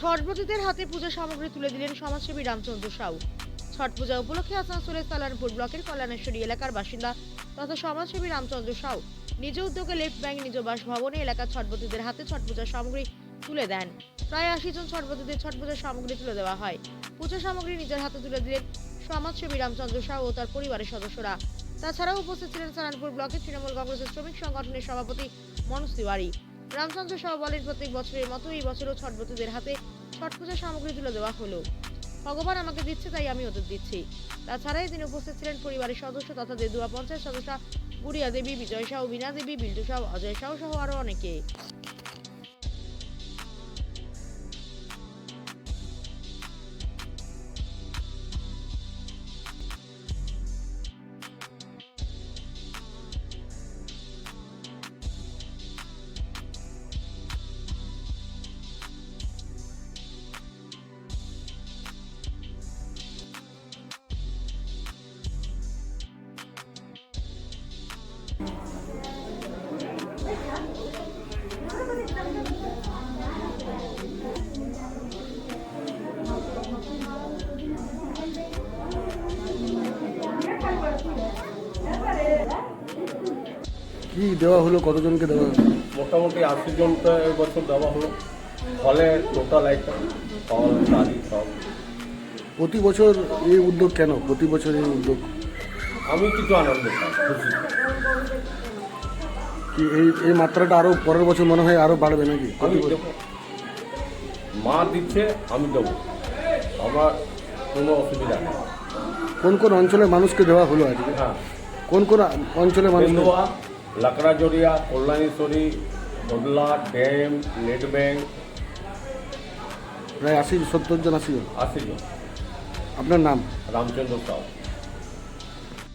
ছটব্রতীদের হাতে পূজা সামগ্রী তুলে দিলেন সমাজসেবী রামচন্দ্র সাউ। ছট পূজা উপলক্ষে আসানসোলের সালানপুর ব্লকের কল্যাণেশ্বরী এলাকার বাসিন্দা তথা সমাজসেবী রামচন্দ্র সাউ। নিজ উদ্যোগে লেফট ব্যাংক নিজ বাসভবনে এলাকার ছটপতিদের হাতে ছট পূজার সামগ্রী তুলে দেন। প্রায় আশি জন ছটপতিদের ছট পূজার সামগ্রী তুলে দেওয়া হয়। পূজা সামগ্রী নিজের হাতে তুলে দিলেন সমাজসেবী রামচন্দ্র সাউ ও তার পরিবারের সদস্যরা। তাছাড়াও উপস্থিত ছিলেন সালানপুর ব্লকের তৃণমূল কংগ্রেসের শ্রমিক সংগঠনের সভাপতি মনোজ তিওয়ারি। রামচন্দ্র সহ বলেন, প্রত্যেক বছরের মতো এই বছরও ছটপতিদের হাতে ছট পূজার সামগ্রী তুলে দেওয়া হলো। ভগবান আমাকে দিচ্ছে, তাই আমি ওদের দিচ্ছি। তাছাড়াই তিনি উপস্থিত ছিলেন পরিবারের সদস্য তথা দেদুয়া পঞ্চায়েত সদস্য গুড়িয়া দেবী, বিজয় সাহু, বীণা দেবী, বিল্টু সাহু, অজয় সাহু, সহ আরও অনেকে। কি দেওয়া হলো? কতজনকে দেওয়া হলো? মোটামুটি আশি জনটা এবছর দেওয়া হলো। ফলে টোটাল আইটেম ফল সব প্রতি বছর এই উদ্যোগ কেন? প্রতি বছর এই উদ্যোগ? আমি কিছু আনন্দ পাই খুশি। এই এই মাত্রাটা আরও পরের বছর মনে হয় আরও বাড়বে নাকি? আমি দেবো। মা দিচ্ছে আমি দেবো। আমার কোনো অসুবিধা নেই। কোন কোন অঞ্চলের মানুষকে দেওয়া হলো আজকে? হ্যাঁ। কোন কোন অঞ্চলের মানুষ বেন্দুয়া লাকড়াজড়িয়া কল্যাণেশ্বরী বদলা ড্যাম নেট ব্যাংক। প্রায় আশি সত্তর জন আশি জন। আশি জন। আপনার নাম? রামচন্দ্র সাউ।